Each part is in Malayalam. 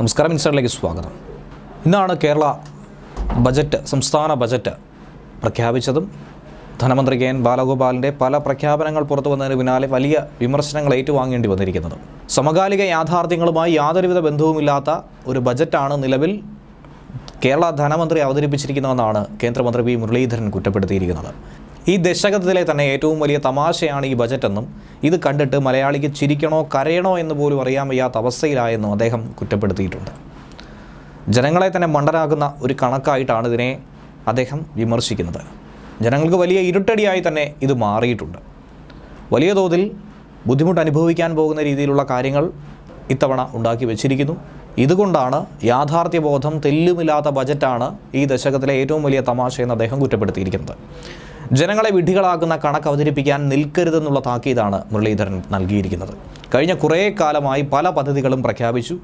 നമസ്കാരം ഇൻസ്റ്ററിലേക്ക് സ്വാഗതം. ഇന്നാണ് കേരള ബജറ്റ് സംസ്ഥാന ബജറ്റ് പ്രഖ്യാപിച്ചതും ധനമന്ത്രി കെ എൻ ബാലഗോപാലിന്റെ പല പ്രഖ്യാപനങ്ങൾ പുറത്തു വന്നതിന് പിന്നാലെ വലിയ വിമർശനങ്ങൾ ഏറ്റുവാങ്ങേണ്ടി വന്നിരിക്കുന്നത്. സമകാലിക യാഥാർത്ഥ്യങ്ങളുമായി യാതൊരുവിധ ബന്ധവുമില്ലാത്ത ഒരു ബജറ്റാണ് നിലവിൽ കേരള ധനമന്ത്രി അവതരിപ്പിച്ചിരിക്കുന്നതെന്നാണ് കേന്ദ്രമന്ത്രി വി മുരളീധരൻ കുറ്റപ്പെടുത്തിയിരിക്കുന്നത്. ഈ ദശകത്തിലെ തന്നെ ഏറ്റവും വലിയ തമാശയാണ് ഈ ബജറ്റെന്നും ഇത് കണ്ടിട്ട് മലയാളിക്ക് ചിരിക്കണോ കരയണോ എന്ന് പോലും അറിയാൻ വയ്യാത്ത അവസ്ഥയിലായെന്നും അദ്ദേഹം കുറ്റപ്പെടുത്തിയിട്ടുണ്ട്. ജനങ്ങളെ തന്നെ മണ്ടനാക്കുന്ന ഒരു കണക്കായിട്ടാണ് ഇതിനെ അദ്ദേഹം വിമർശിക്കുന്നത്. ജനങ്ങൾക്ക് വലിയ ഇരുട്ടടിയായി തന്നെ ഇത് മാറിയിട്ടുണ്ട്. വലിയ തോതിൽ ബുദ്ധിമുട്ട് അനുഭവിക്കാൻ പോകുന്ന രീതിയിലുള്ള കാര്യങ്ങൾ ഇത്തവണ ഉണ്ടാക്കി വെച്ചിരിക്കുന്നു. ഇതുകൊണ്ടാണ് യാഥാർത്ഥ്യബോധം തെല്ലുമില്ലാത്ത ബജറ്റാണ് ഈ ദശകത്തിലെ ഏറ്റവും വലിയ തമാശയെന്ന് അദ്ദേഹം കുറ്റപ്പെടുത്തിയിരിക്കുന്നത്. ജനങ്ങളെ വിഡ്ഢികളാക്കുന്ന കണക്ക് അവതരിപ്പിക്കാൻ നിൽക്കരുതെന്നുള്ള താക്കീതാണ് മുരളീധരൻ നൽകിയിരിക്കുന്നത്. കഴിഞ്ഞ കുറേ കാലമായി പല പദ്ധതികളും പ്രഖ്യാപിച്ചു.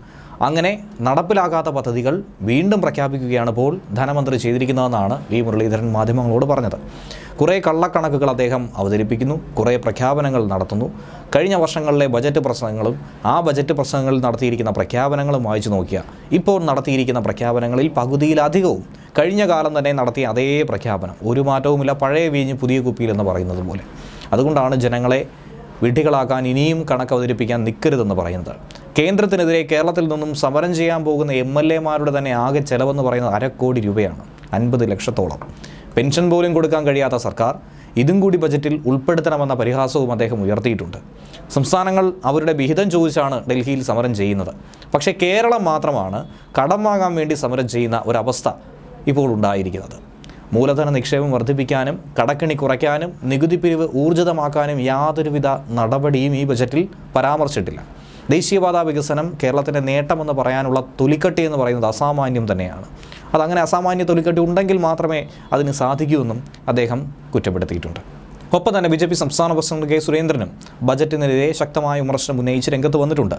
അങ്ങനെ നടപ്പിലാകാത്ത പദ്ധതികൾ വീണ്ടും പ്രഖ്യാപിക്കുകയാണ് ഇപ്പോൾ ധനമന്ത്രി ചെയ്തിരിക്കുന്നതെന്നാണ് വി മുരളീധരൻ മാധ്യമങ്ങളോട് പറഞ്ഞത്. കുറേ കള്ളക്കണക്കുകൾ അദ്ദേഹം അവതരിപ്പിക്കുന്നു കുറേ പ്രഖ്യാപനങ്ങൾ നടത്തുന്നു. കഴിഞ്ഞ വർഷങ്ങളിലെ ബജറ്റ് പ്രശ്നങ്ങളും ആ ബജറ്റ് പ്രശ്നങ്ങളിൽ നടത്തിയിരിക്കുന്ന പ്രഖ്യാപനങ്ങളും വായിച്ചു നോക്കിയാൽ ഇപ്പോൾ നടത്തിയിരിക്കുന്ന പ്രഖ്യാപനങ്ങളിൽ പകുതിയിലധികവും കഴിഞ്ഞ കാലം തന്നെ നടത്തിയ അതേ പ്രഖ്യാപനം. ഒരു മാറ്റവുമില്ല പഴയ വീഞ്ഞ് പുതിയ കുപ്പിയിൽ എന്ന് പറയുന്നത് പോലെ. അതുകൊണ്ടാണ് ജനങ്ങളെ വിഡ്ഢികളാക്കാൻ ഇനിയും കണക്ക് അവതരിപ്പിക്കാൻ നിൽക്കരുതെന്ന് പറയുന്നത്. കേന്ദ്രത്തിനെതിരെ കേരളത്തിൽ നിന്നും സമരം ചെയ്യാൻ പോകുന്ന എം എൽ എമാരുടെ തന്നെ ആകെ ചെലവെന്ന് പറയുന്നത് അരക്കോടി രൂപയാണ്. അൻപത് ലക്ഷത്തോളം. പെൻഷൻ പോലും കൊടുക്കാൻ കഴിയാത്ത സർക്കാർ ഇതും കൂടി ബജറ്റിൽ ഉൾപ്പെടുത്തണമെന്ന പരിഹാസവും അദ്ദേഹം ഉയർത്തിയിട്ടുണ്ട്. സംസ്ഥാനങ്ങൾ അവരുടെ വിഹിതം ചോദിച്ചാണ് ഡൽഹിയിൽ സമരം ചെയ്യുന്നത്. പക്ഷേ കേരളം മാത്രമാണ് കടം വാങ്ങാൻ വേണ്ടി സമരം ചെയ്യുന്ന ഒരവസ്ഥ ഇപ്പോൾ ഉണ്ടായിരിക്കുന്നത്. മൂലധന നിക്ഷേപം വർദ്ധിപ്പിക്കാനും കടക്കിണി കുറയ്ക്കാനും നികുതി പിരിവ് ഊർജിതമാക്കാനും യാതൊരുവിധ നടപടിയും ഈ ബജറ്റിൽ പരാമർശിച്ചിട്ടില്ല. ദേശീയപാത വികസനം കേരളത്തിന്റെ നേട്ടമെന്ന് പറയാനുള്ള തൊലിക്കട്ടി എന്ന് പറയുന്നത് അസാമാന്യം തന്നെയാണ്. അതങ്ങനെ അസാമാന്യ തൊലിക്കട്ടി ഉണ്ടെങ്കിൽ മാത്രമേ അതിന് സാധിക്കൂ എന്നും അദ്ദേഹം കുറ്റപ്പെടുത്തിയിട്ടുണ്ട്. ഒപ്പം തന്നെ ബി ജെ പി സംസ്ഥാന പ്രസിഡന്റ് കെ സുരേന്ദ്രനും ബജറ്റിനെതിരെ ശക്തമായ വിമർശനം ഉന്നയിച്ച് രംഗത്ത് വന്നിട്ടുണ്ട്.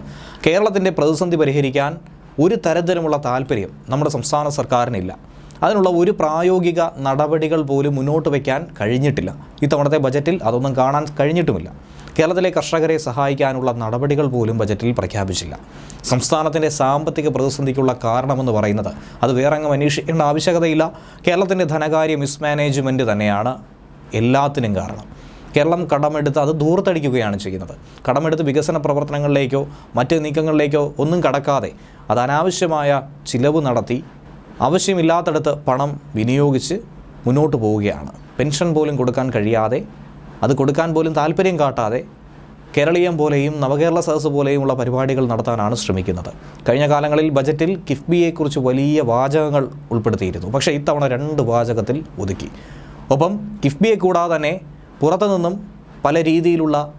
കേരളത്തിന്റെ പ്രതിസന്ധി പരിഹരിക്കാൻ ഒരു തരത്തിലുമുള്ള താല്പര്യം നമ്മുടെ സംസ്ഥാന സർക്കാരിനില്ല. അതിനുള്ള ഒരു പ്രായോഗിക നടപടികൾ പോലും മുന്നോട്ട് വയ്ക്കാൻ കഴിഞ്ഞിട്ടില്ല. ഇത്തവണത്തെ ബജറ്റിൽ അതൊന്നും കാണാൻ കഴിഞ്ഞിട്ടുമില്ല. കേരളത്തിലെ കർഷകരെ സഹായിക്കാനുള്ള നടപടികൾ പോലും ബജറ്റിൽ പ്രഖ്യാപിച്ചില്ല. സംസ്ഥാനത്തിന്റെ സാമ്പത്തിക പ്രതിസന്ധിക്കുള്ള കാരണമെന്ന് പറയുന്നത് അത് വേറെ അങ്ങ് അന്വേഷിക്കേണ്ട ആവശ്യകതയില്ല. കേരളത്തിന്റെ ധനകാര്യ മിസ്മാനേജ്മെന്റ് തന്നെയാണ് എല്ലാത്തിനും കാരണം. കേരളം കടമെടുത്ത് അത് ദൂർത്തടിക്കുകയാണ് ചെയ്യുന്നത്. കടമെടുത്ത് വികസന പ്രവർത്തനങ്ങളിലേക്കോ മറ്റ് നീക്കങ്ങളിലേക്കോ ഒന്നും കടക്കാതെ അത് അനാവശ്യമായ ചിലവ് നടത്തി ആവശ്യമില്ലാത്തടത്ത് പണം വിനിയോഗിച്ച് മുന്നോട്ട് പോവുകയാണ്. പെൻഷൻ പോലും കൊടുക്കാൻ കഴിയാതെ അത് കൊടുക്കാൻ പോലും താല്പര്യം കാട്ടാതെ കേരളീയം പോലെയും നവകേരള സദസ് പോലെയുമുള്ള പരിപാടികൾ നടത്താനാണ് ശ്രമിക്കുന്നത്. കഴിഞ്ഞ കാലങ്ങളിൽ ബജറ്റിൽ കിഫ്ബിയെക്കുറിച്ച് വലിയ വാചകങ്ങൾ ഉൾപ്പെടുത്തിയിരുന്നു. പക്ഷേ ഇത്തവണ രണ്ട് വാചകത്തിൽ ഒതുക്കി. ഒപ്പം കിഫ്ബിയെ കൂടാതെ തന്നെ പുറത്തുനിന്നും പല രീതിയിലുള്ള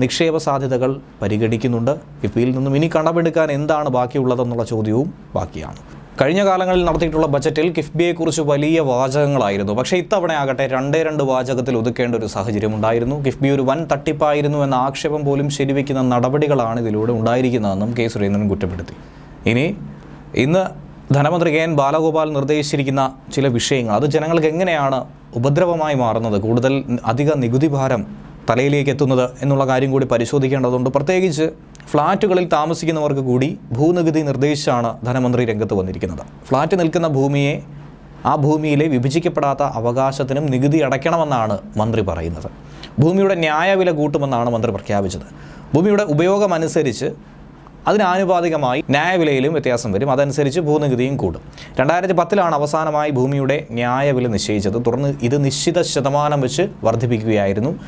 നിക്ഷേപ സാധ്യതകൾ പരിഗണിക്കുന്നുണ്ട്. കിഫ്ബിയിൽ നിന്നും ഇനി കടമെടുക്കാൻ എന്താണ് ബാക്കിയുള്ളതെന്നുള്ള ചോദ്യവും ബാക്കിയാണ്. കഴിഞ്ഞ കാലങ്ങളിൽ നടത്തിയിട്ടുള്ള ബജറ്റിൽ കിഫ്ബിയെക്കുറിച്ച് വലിയ വാചകങ്ങളായിരുന്നു. പക്ഷേ ഇത്തവണ ആകട്ടെ രണ്ടേ രണ്ട് വാചകത്തിൽ ഒതുക്കേണ്ട ഒരു സാഹചര്യം ഉണ്ടായിരുന്നു. കിഫ്ബി ഒരു വൻ തട്ടിപ്പായിരുന്നു എന്ന ആക്ഷേപം പോലും ശരിവെക്കുന്ന നടപടികളാണ് ഇതിലൂടെ ഉണ്ടായിരിക്കുന്നതെന്നും കെ സുരേന്ദ്രൻ കുറ്റപ്പെടുത്തി. ഇനി ഇന്ന് ധനമന്ത്രി കെ എൻ ബാലഗോപാൽ നിർദ്ദേശിച്ചിരിക്കുന്ന ചില വിഷയങ്ങൾ. അത് ജനങ്ങൾക്ക് എങ്ങനെയാണ് ഉപദ്രവമായി മാറുന്നത്? കൂടുതൽ അധിക നികുതി ഭാരം തലയിലേക്ക് എത്തുന്നത് എന്നുള്ള കാര്യം കൂടി പരിശോധിക്കേണ്ടതുണ്ട്. പ്രത്യേകിച്ച് ഫ്ളാറ്റുകളിൽ താമസിക്കുന്നവർക്ക് കൂടി ഭൂനികുതി നിർദ്ദേശിച്ചാണ് ധനമന്ത്രി രംഗത്ത് വന്നിരിക്കുന്നത്. ഫ്ളാറ്റ് നിൽക്കുന്ന ഭൂമിയെ ആ ഭൂമിയിലെ വിഭജിക്കപ്പെടാത്ത അവകാശത്തിനും നികുതി അടയ്ക്കണമെന്നാണ് മന്ത്രി പറയുന്നത്. ഭൂമിയുടെ ന്യായവില കൂട്ടുമെന്നാണ് മന്ത്രി പ്രഖ്യാപിച്ചത്. ഭൂമിയുടെ ഉപയോഗമനുസരിച്ച് അതിനാനുപാതികമായി ന്യായവിലയിലും വ്യത്യാസം വരും. അതനുസരിച്ച് ഭൂനികുതിയും കൂടും. രണ്ടായിരത്തി പത്തിലാണ് അവസാനമായി ഭൂമിയുടെ ന്യായവില നിശ്ചയിച്ചത്. തുടർന്ന് ഇത് നിശ്ചിത ശതമാനം വെച്ച് വർദ്ധിപ്പിക്കുകയായിരുന്നു.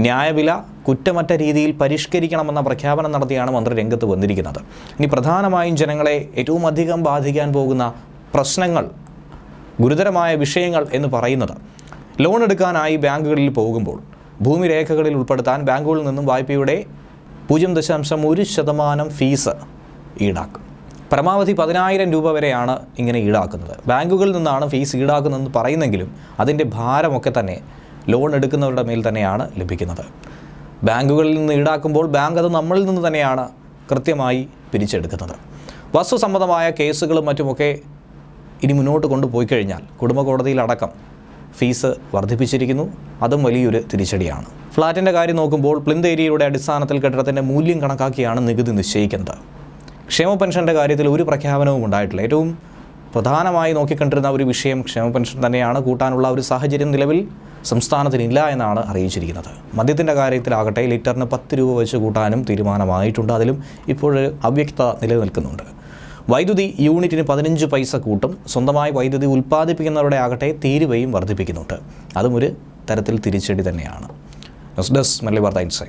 ന്യായവില കുറ്റമറ്റ രീതിയിൽ പരിഷ്കരിക്കണമെന്ന പ്രഖ്യാപനം നടത്തിയാണ് മന്ത്രി രംഗത്ത് വന്നിരിക്കുന്നത്. ഇനി പ്രധാനമായും ജനങ്ങളെ ഏറ്റവും അധികം ബാധിക്കാൻ പോകുന്ന പ്രശ്നങ്ങൾ ഗുരുതരമായ വിഷയങ്ങൾ എന്ന് പറയുന്നത് ലോൺ എടുക്കാനായി ബാങ്കുകളിൽ പോകുമ്പോൾ ഭൂമി രേഖകളിൽ ഉൾപ്പെടുത്താൻ ബാങ്കുകളിൽ നിന്നും വായ്പയുടെ പൂജ്യം ദശാംശം ഒരു ശതമാനം ഫീസ് ഈടാക്കും. പരമാവധി പതിനായിരം രൂപ വരെയാണ് ഇങ്ങനെ ഈടാക്കുന്നത്. ബാങ്കുകളിൽ നിന്നാണ് ഫീസ് ഈടാക്കുന്നതെന്ന് പറയുന്നെങ്കിലും അതിന്റെ ഭാരമൊക്കെ തന്നെ ലോൺ എടുക്കുന്നവരുടെ മേൽ തന്നെയാണ് ലഭിക്കുന്നത്. ബാങ്കുകളിൽ നിന്ന് ഈടാക്കുമ്പോൾ ബാങ്ക് അത് നമ്മളിൽ നിന്ന് തന്നെയാണ് കൃത്യമായി പിരിച്ചെടുക്കുന്നത്. വസ്തുസമ്മതമായ കേസുകളും മറ്റുമൊക്കെ ഇനി മുന്നോട്ട് കൊണ്ടുപോയി കഴിഞ്ഞാൽ കുടുംബ കോടതിയിലടക്കം ഫീസ് വർദ്ധിപ്പിച്ചിരിക്കുന്നു. അതും വലിയൊരു തിരിച്ചടിയാണ്. ഫ്ലാറ്റിന്റെ കാര്യം നോക്കുമ്പോൾ പ്ലിന്ത് ഏരിയയുടെ അടിസ്ഥാനത്തിൽ കെട്ടിടത്തിന്റെ മൂല്യം കണക്കാക്കിയാണ് നികുതി നിശ്ചയിക്കുന്നത്. ക്ഷേമ പെൻഷന്റെ കാര്യത്തിൽ ഒരു പ്രഖ്യാപനവും ഉണ്ടായിട്ടില്ല. ഏറ്റവും പ്രധാനമായി നോക്കിക്കണ്ടിരുന്ന ഒരു വിഷയം ക്ഷേമ പെൻഷൻ തന്നെയാണ്. കൂട്ടാനുള്ള ഒരു സാഹചര്യം നിലവിൽ സംസ്ഥാനത്തിനില്ല എന്നാണ് അറിയിച്ചിരിക്കുന്നത്. മദ്യത്തിന്റെ കാര്യത്തിലാകട്ടെ ലിറ്ററിന് പത്ത് രൂപ വെച്ച് കൂട്ടാനും തീരുമാനമായിട്ടുണ്ട്. അതിലും ഇപ്പോൾ അവ്യക്തത നിലനിൽക്കുന്നുണ്ട്. വൈദ്യുതി യൂണിറ്റിന് പതിനഞ്ച് പൈസ കൂട്ടും. സ്വന്തമായി വൈദ്യുതി ഉൽപ്പാദിപ്പിക്കുന്നവരുടെ ആകട്ടെ തീരുവയും വർദ്ധിപ്പിക്കുന്നുണ്ട്. അതും ഒരു തരത്തിൽ തിരിച്ചടി തന്നെയാണ്. News desk Malabar times